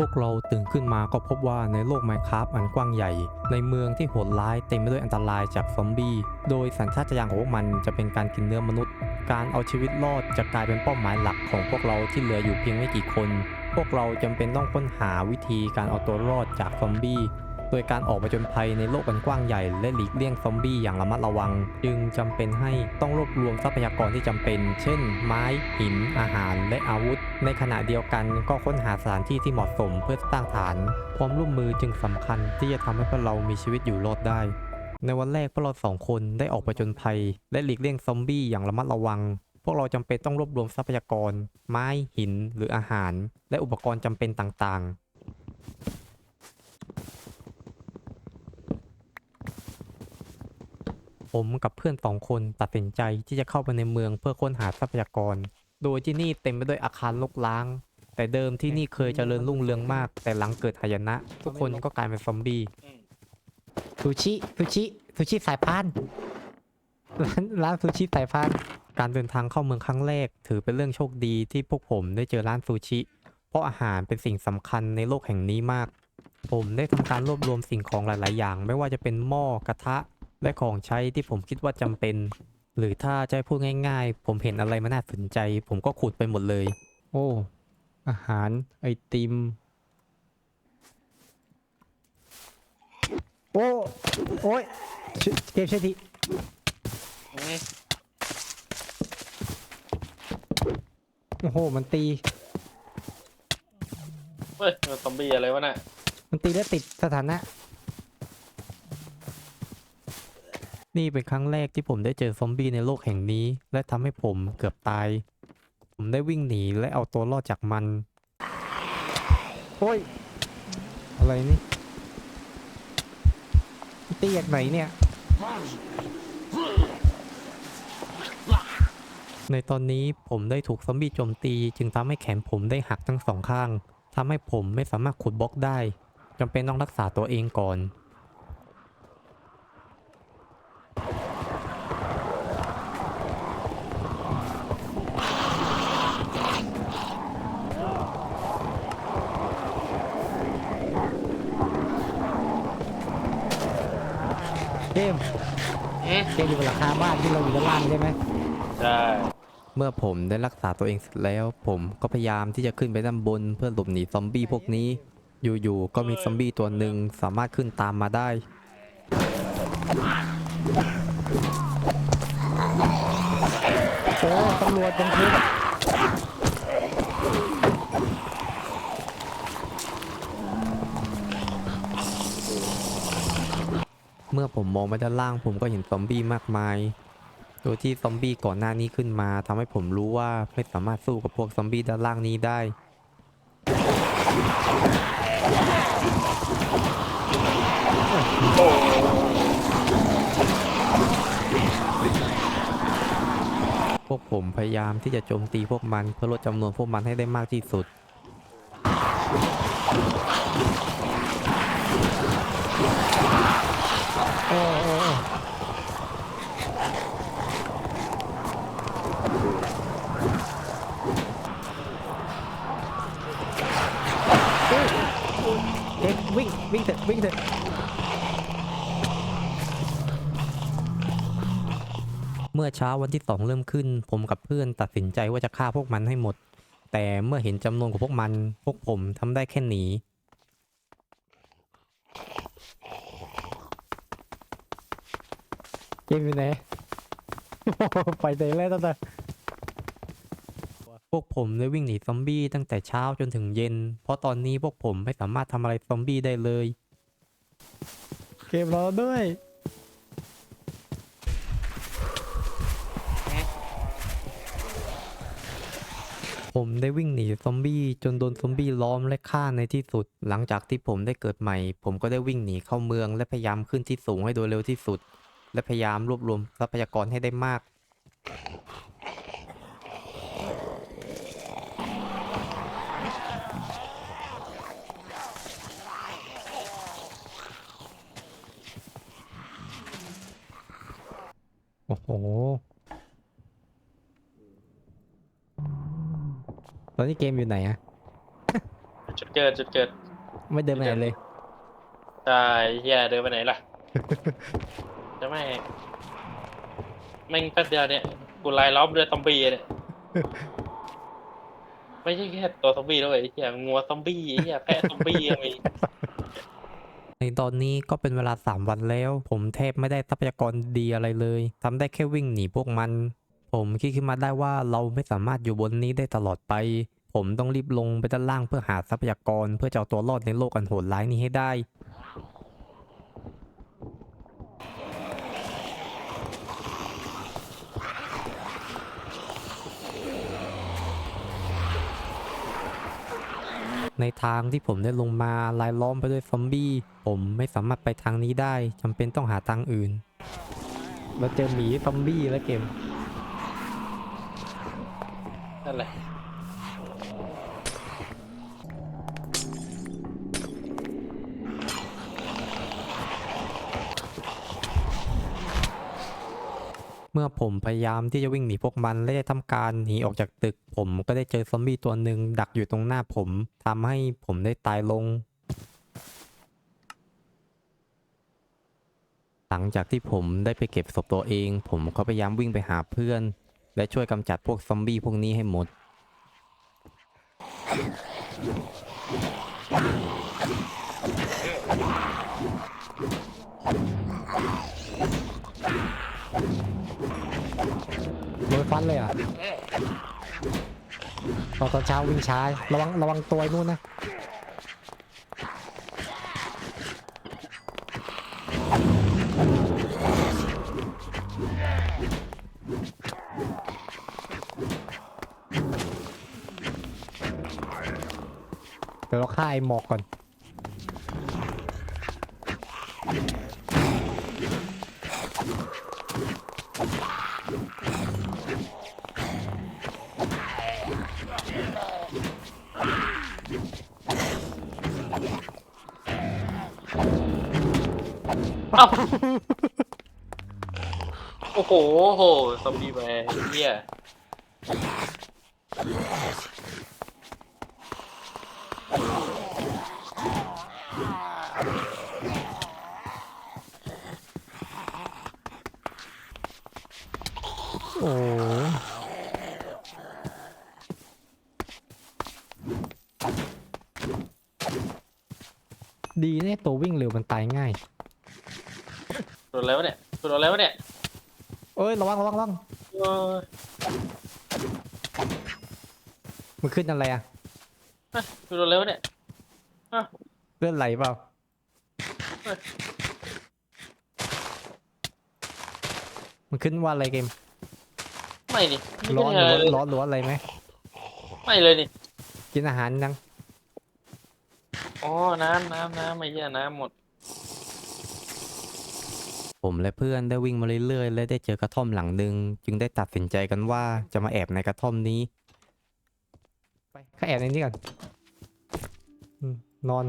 พวกเราตื่นขึ้นมาก็พบว่าในโลกไมค r a f t อันกว้างใหญ่ ในเมืองที่โหดร้ายเต็มไปด้วยอันตรายจากซอมบี้ โดยสัญชาตญาณของพวกมันจะเป็นการกินเนื้อมนุษย์ การเอาชีวิตรอดจะกลายเป็นเป้าหมายหลักของพวกเราที่เหลืออยู่เพียงไม่กี่คน พวกเราจำเป็นต้องค้นหาวิธีการเอาตัวรอดจากซอมบี้โดยการออกมาจนภัยในโลกอันกว้างใหญ่ และหลีกเลี่ยงซอมบี้อย่างระมัดระวัง จึงจำเป็นให้ต้องรวบรวมทรัพยากรที่จำเป็น เช่น ไม้ หิน อาหาร และอาวุธ ในขณะเดียวกันก็ค้นหาสถานที่ที่เหมาะสมเพื่อสร้างฐาน ความร่วมมือจึงสำคัญที่จะทำให้พวกเรามีชีวิตอยู่รอดได้ ในวันแรกพวกเราสองคนได้ออกไปจนภัย และหลีกเลี่ยงซอมบี้อย่างระมัดระวัง พวกเราจำเป็นต้องรวบรวมทรัพยากร ไม้หิน หรืออาหาร และอุปกรณ์จำเป็นต่างๆผมกับเพื่อนสองคนตัดสินใจที่จะเข้าไปในเมืองเพื่อค้นหาทรัพยากร โดยที่นี่เต็มไปด้วยอาคารลกล้าง แต่เดิมที่นี่เคยเจริญรุ่งเรืองมาก แต่หลังเกิดหายนะ ทุกคนก็กลายเป็นซอมบี้อืมซูชิซูชิซูชิสายพานร้านร้านซูชิสายพานการเดินทางเข้าเมืองครั้งแรก ถือเป็นเรื่องโชคดีที่พวกผมได้เจอร้านซูชิ เพราะอาหารเป็นสิ่งสำคัญในโลกแห่งนี้มาก ผมได้ทำการรวบรวมสิ่งของหลาย ๆ อย่าง ไม่ว่าจะเป็นหม้อกระทะและของใช้ที่ผมคิดว่าจำเป็น หรือถ้าจะให้พูดง่ายๆ ผมเห็นอะไรมันน่าสนใจ ผมก็ขุดไปหมดเลย โอ้ อาหารไอติม โอ้ โอ้ยช่วยเกมช่วยทีอืมโอ้โห มันตี เฮ้ยมันซอมบี้อะไรวะน่ะมันตีแล้วติดสถานะ นี่เป็นครั้งแรกที่ผมได้เจอซอมบี้ในโลกแห่งนี้ และทำให้ผมเกือบตาย ผมได้วิ่งหนีและเอาตัวรอดจากมัน โอ้ย อะไรนี่ตีจากไหนเนี่ย ในตอนนี้ผมได้ถูกซอมบี้โจมตี จึงทำให้แขนผมได้หักทั้งสองข้างทำให้ผมไม่สามารถขุดบล็อกได้จำเป็นต้องรักษาตัวเองก่อน เกมอืมเกมอยู่บนหลังคาบ้านที่เราอยู่ด้านล่างใช่ไหมใช่เมื่อผมได้รักษาตัวเองเสร็จแล้ว ผมก็พยายามที่จะขึ้นไปด้านบนเพื่อหลบหนีซอมบี้พวกนี้ อยู่ๆก็มีซอมบี้ตัวหนึ่งสามารถขึ้นตามมาได้ โอ้ตำรวจยังขึ้น เมื่อผมมองไปด้านล่างผมก็เห็นซอมบี้มากมาย โดยที่ซอมบี้ก่อนหน้านี้ขึ้นมาทำให้ผมรู้ว่าไม่สามารถสู้กับพวกซอมบี้ด้านล่างนี้ได้ พวกผมพยายามที่จะโจมตีพวกมันเพื่อลดจำนวนพวกมันให้ได้มากที่สุด โอ้โอ้โอ้เฮ้ยเอ็กวิ่งวิ่งเถอะวิ่งเถอะเมื่อเช้าวันที่สองเริ่มขึ้น ผมกับเพื่อนตัดสินใจว่าจะฆ่าพวกมันให้หมด แต่เมื่อเห็นจำนวนของพวกมัน พวกผมทำได้แค่หนี เกมอยู่ไหน ไปไหนแล้วตั้งแต่พวกผมได้วิ่งหนีซอมบี้ตั้งแต่เช้าจนถึงเย็น เพราะตอนนี้พวกผมไม่สามารถทำอะไรซอมบี้ได้เลย เกมรอด้วยผมได้วิ่งหนีซอมบี้จนโดนซอมบี้ล้อมและฆ่าในที่สุด หลังจากที่ผมได้เกิดใหม่ ผมก็ได้วิ่งหนีเข้าเมืองและพยายามขึ้นที่สูงให้โดยเร็วที่สุด และพยายามรวบรวมทรัพยากรให้ได้มาก โอ้โห ตอนนี้เกมอยู่ไหนอะจุดเกิดจุดเกิดไม่เดินไปไหนเลยใช่เฮียเดินไปไหนล่ะ จะไม่งแม่งแป๊บเดียวเนี่ยกูไล่ล้อมด้วยซอมบี้เนี่ยไม่ใช่แค่ตัวซอมบี้ด้วยไอ้เฮียงัวซอมบี้ไอ้เฮียแพะซอมบี้ก็มีในตอนนี้ก็เป็นเวลา 3 วันแล้ว ผมแทบไม่ได้ทรัพยากรดีอะไรเลยทำได้แค่วิ่งหนีพวกมัน ผมคิดขึ้นมาได้ว่าเราไม่สามารถอยู่บนนี้ได้ตลอดไป ผมต้องรีบลงไปด้านล่างเพื่อหาทรัพยากร เพื่อจะเอาตัวรอดในโลกอันโหดร้ายนี้ให้ได้ ในทางที่ผมได้ลงมาลายล้อมไปด้วยซอมบี้ ผมไม่สามารถไปทางนี้ได้จำเป็นต้องหาทางอื่น เราเจอหมีซอมบี้แล้วเกมนั่นแหละ เมื่อผมพยายามที่จะวิ่งหนีพวกมันและได้ทำการหนีออกจากตึก ผมก็ได้เจอซอมบี้ตัวหนึ่งดักอยู่ตรงหน้าผมทำให้ผมได้ตายลง หลังจากที่ผมได้ไปเก็บศพตัวเอง ผมก็พยายามวิ่งไปหาเพื่อน และช่วยกำจัดพวกซอมบี้พวกนี้ให้หมดโฟันเลยอะตอนตอนเช้าวิ่งช้าระวังระวังตัวไอ้นู่นนะเดี๋ยวเราฆ่าไอ้หมอกก่อน เอ้าโอ้โหโอ้โหซอมบี้แมนเฮียโอ้ดีเนี่ยตัววิ่งเร็วมันตายง่ายโดนแล้วะเนี่ยโดนแล้วะเนี่ยเอ้ยระวังระวังระวังเออมันขึ้นอะไรอะโดนแล้วะเนี่ยเลือดไหลเปล่าเฮ้ยมันขึ้นว่าอะไรเกมไม่นี่ไม่ร้อนหได้รืออะไรเลยร้อนหรืออะไรไหมไม่เลยนี่กินอาหารยังอ๋อน้ำน้ำน้ำไม่เฮียน้ำหมด ผมและเพื่อนได้วิ่งมาเรื่อยๆ และได้เจอกระท่อมหลังหนึ่งจึงได้ตัดสินใจกันว่าจะมาแอบในกระท่อมนี้ ไปข้าแอบในนี้ก่อนอืมนอน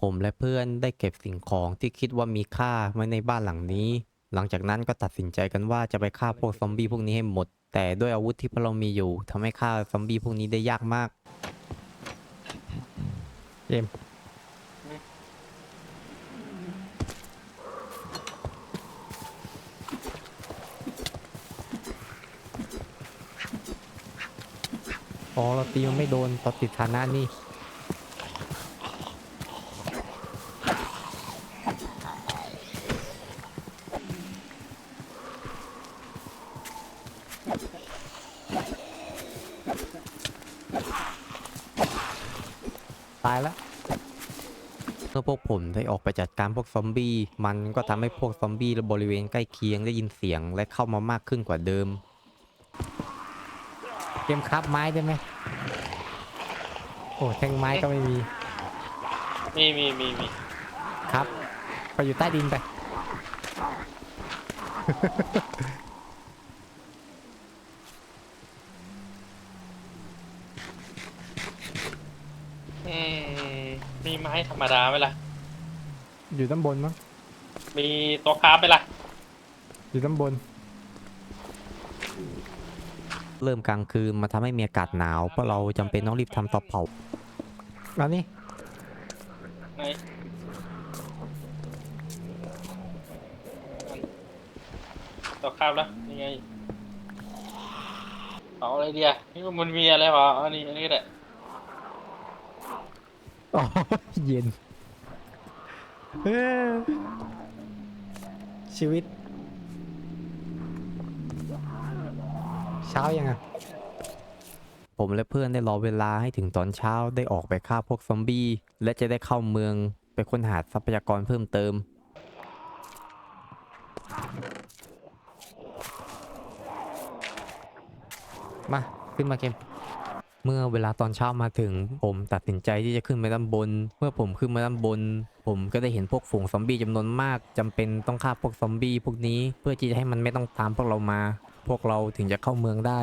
ผมและเพื่อนได้เก็บสิ่งของที่คิดว่ามีค่าไว้ในบ้านหลังนี้ หลังจากนั้นก็ตัดสินใจกันว่าจะไปฆ่าพวกซอมบี้พวกนี้ให้หมด แต่ด้วยอาวุธที่พวกเรามีอยู่ทำให้ฆ่าซอมบี้พวกนี้ได้ยากมากเกม อ๋อเราตีมันไม่โดนตอนติดฐานะนี่ตายแล้วเมื่อพวกผมได้ออกไปจัดการพวกซอมบี้ มันก็ทำให้พวกซอมบี้บริเวณใกล้เคียงได้ยินเสียงและเข้ามามากขึ้นกว่าเดิม เกมครับไม้ได้ไหมโอ้แท่งไม้ก็ไม่มี มีมีมีมีครับ ไปอยู่ใต้ดินไป อืมมีไม้ธรรมดาไหมล่ะ อยู่ด้านบนมั้ง มีตัวคราฟไหมล่ะ อยู่ด้านบน เริ่มกลางคืนมาทำให้มีอากาศหนาวเพราะเราจำเป็นต้องรีบทำเตาเผาแล้วนี่ไหนต่อข้ามแล้วยังไงเอาอะไรเดียนี่มันมีอะไรวะอันนี้อันนี้ก็ได้อ๋อเย็นเอ้อชีวิต เช้ายังไงผมและเพื่อนได้รอเวลาให้ถึงตอนเช้าได้ออกไปฆ่าพวกซอมบี้ และจะได้เข้าเมืองไปค้นหาทรัพยากรเพิ่มเติม มาขึ้นมาเกม เมื่อเวลาตอนเช้ามาถึง ผมตัดสินใจที่จะขึ้นไปด้านบน เมื่อผมขึ้นมาด้านบน ผมก็ได้เห็นพวกฝูงซอมบี้จำนวนมากจำเป็นต้องฆ่าพวกซอมบี้พวกนี้เพื่อที่จะให้มันไม่ต้องตามพวกเรามา พวกเราถึงจะเข้าเมืองได้